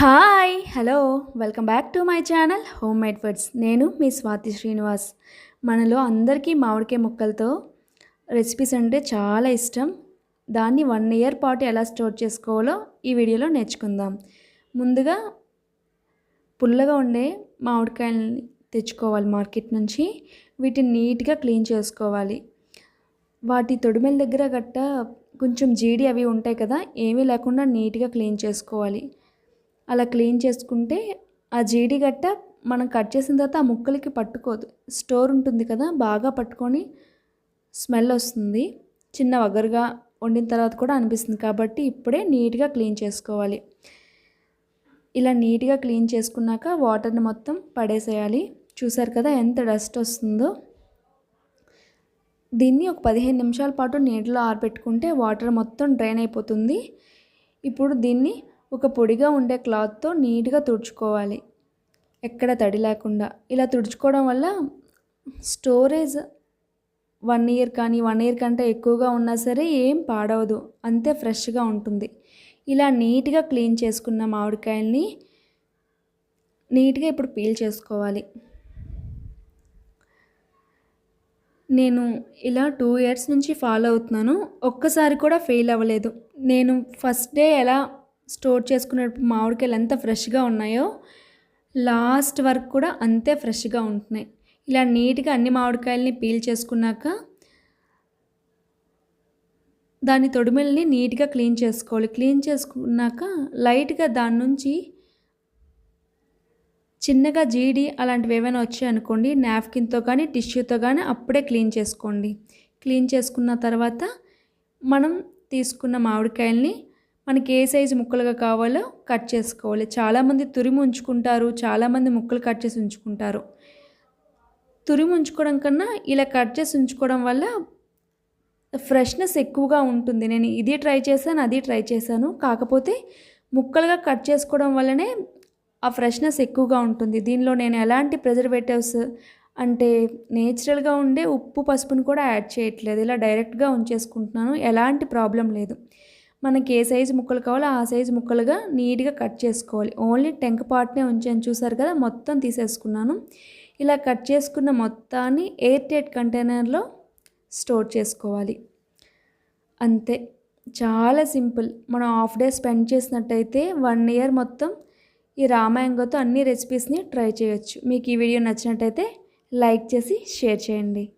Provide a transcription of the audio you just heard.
Hi hello. Welcome back to my channel home made foods నేను మీ స్వాతి శ్రీనివాస్. మనలో అందరికీ మామిడికాయ ముక్కలతో రెసిపీస్ అంటే చాలా ఇష్టం. దాన్ని వన్ ఇయర్ పాటు ఎలా స్టోర్ చేసుకోవాలో ఈ వీడియోలో నేర్చుకుందాం. ముందుగా పుల్లగా ఉండే మామిడికాయలని తెచ్చుకోవాలి మార్కెట్ నుంచి. వీటిని నీట్గా క్లీన్ చేసుకోవాలి. వాటి తొడిమెల దగ్గర గట్ట కొంచెం జీడి అవి ఉంటాయి కదా ఏమీ లేకుండా నీట్గా క్లీన్ చేసుకోవాలి. అలా క్లీన్ చేసుకుంటే ఆ జీడి గట్ట మనం కట్ చేసిన తర్వాత ఆ ముక్కలకి పట్టుకోదు. స్టోర్ ఉంటుంది కదా బాగా పట్టుకొని స్మెల్ వస్తుంది. చిన్న వగరుగా వండిన తర్వాత కూడా అనిపిస్తుంది. కాబట్టి ఇప్పుడే నీట్గా క్లీన్ చేసుకోవాలి. ఇలా నీట్గా క్లీన్ చేసుకున్నాక వాటర్ని మొత్తం పడేసేయాలి. చూసారు కదా ఎంత డస్ట్ వస్తుందో. దీన్ని ఒక పదిహేను నిమిషాల పాటు నీటిలో ఆరబెట్టుకుంటే వాటర్ మొత్తం డ్రైన్ అయిపోతుంది. ఇప్పుడు దీన్ని ఒక పొడిగా ఉండే క్లాత్తో నీట్గా తుడుచుకోవాలి. ఎక్కడ తడి లేకుండా. ఇలా తుడుచుకోవడం వల్ల స్టోరేజ్ వన్ ఇయర్ కానీ వన్ ఇయర్ కంటే ఎక్కువగా ఉన్నా సరే ఏం పాడవదు. అంతే ఫ్రెష్గా ఉంటుంది. ఇలా నీట్గా క్లీన్ చేసుకున్న మామిడికాయల్ని నీట్గా ఇప్పుడు పీల్ చేసుకోవాలి. నేను ఇలా టూ ఇయర్స్ నుంచి ఫాలో అవుతున్నాను. ఒక్కసారి కూడా ఫెయిల్ అవ్వలేదు. నేను ఫస్ట్ డే ఎలా స్టోర్ చేసుకునేటప్పుడు మామిడికాయలు ఎంత ఫ్రెష్గా ఉన్నాయో లాస్ట్ వరకు కూడా అంతే ఫ్రెష్గా ఉంటున్నాయి. ఇలా నీట్గా అన్ని మామిడికాయలని పీల్ చేసుకున్నాక దాని తొడిమెల్ని నీట్గా క్లీన్ చేసుకోవాలి. క్లీన్ చేసుకున్నాక లైట్గా దాని నుంచి చిన్నగా జీడి అలాంటివి ఏమైనా వచ్చాయనుకోండి నాప్కిన్తో కానీ టిష్యూతో కానీ అప్పుడే క్లీన్ చేసుకోండి. క్లీన్ చేసుకున్న తర్వాత మనం తీసుకున్న మామిడికాయల్ని మనకి ఏ సైజు ముక్కలుగా కావాలో కట్ చేసుకోవాలి. చాలామంది తురిమి ఉంచుకుంటారు చాలామంది ముక్కలు కట్ చేసి ఉంచుకుంటారు. తురిమి ఉంచుకోవడం కన్నా ఇలా కట్ చేసి ఉంచుకోవడం వల్ల ఫ్రెష్నెస్ ఎక్కువగా ఉంటుంది. నేను ఇది ట్రై చేశాను అది ట్రై చేశాను. కాకపోతే ముక్కలుగా కట్ చేసుకోవడం వల్లనే ఆ ఫ్రెష్నెస్ ఎక్కువగా ఉంటుంది. దీనిలో నేను ఎలాంటి ప్రిజర్వేటివ్స్ అంటే నేచురల్గా ఉండే ఉప్పు పసుపును కూడా యాడ్ చేయట్లేదు. ఇలా డైరెక్ట్గా ఉంచేసుకుంటున్నాను. ఎలాంటి ప్రాబ్లం లేదు. మనకి ఏ సైజు ముక్కలు కావాలో ఆ సైజు ముక్కలుగా నీట్గా కట్ చేసుకోవాలి. ఓన్లీ టెంక పార్ట్నే ఉంచాను. చూసారు కదా? మొత్తం తీసేసుకున్నాను. ఇలా కట్ చేసుకున్న మొత్తాన్ని ఎయిర్ టైట్ కంటైనర్లో స్టోర్ చేసుకోవాలి. అంతే. చాలా సింపుల్. మనం హాఫ్ డే స్పెండ్ చేసినట్టయితే వన్ ఇయర్ మొత్తం ఈ రామాయంగతో అన్ని రెసిపీస్ని ట్రై చేయొచ్చు. మీకు ఈ వీడియో నచ్చినట్టయితే లైక్ చేసి షేర్ చేయండి.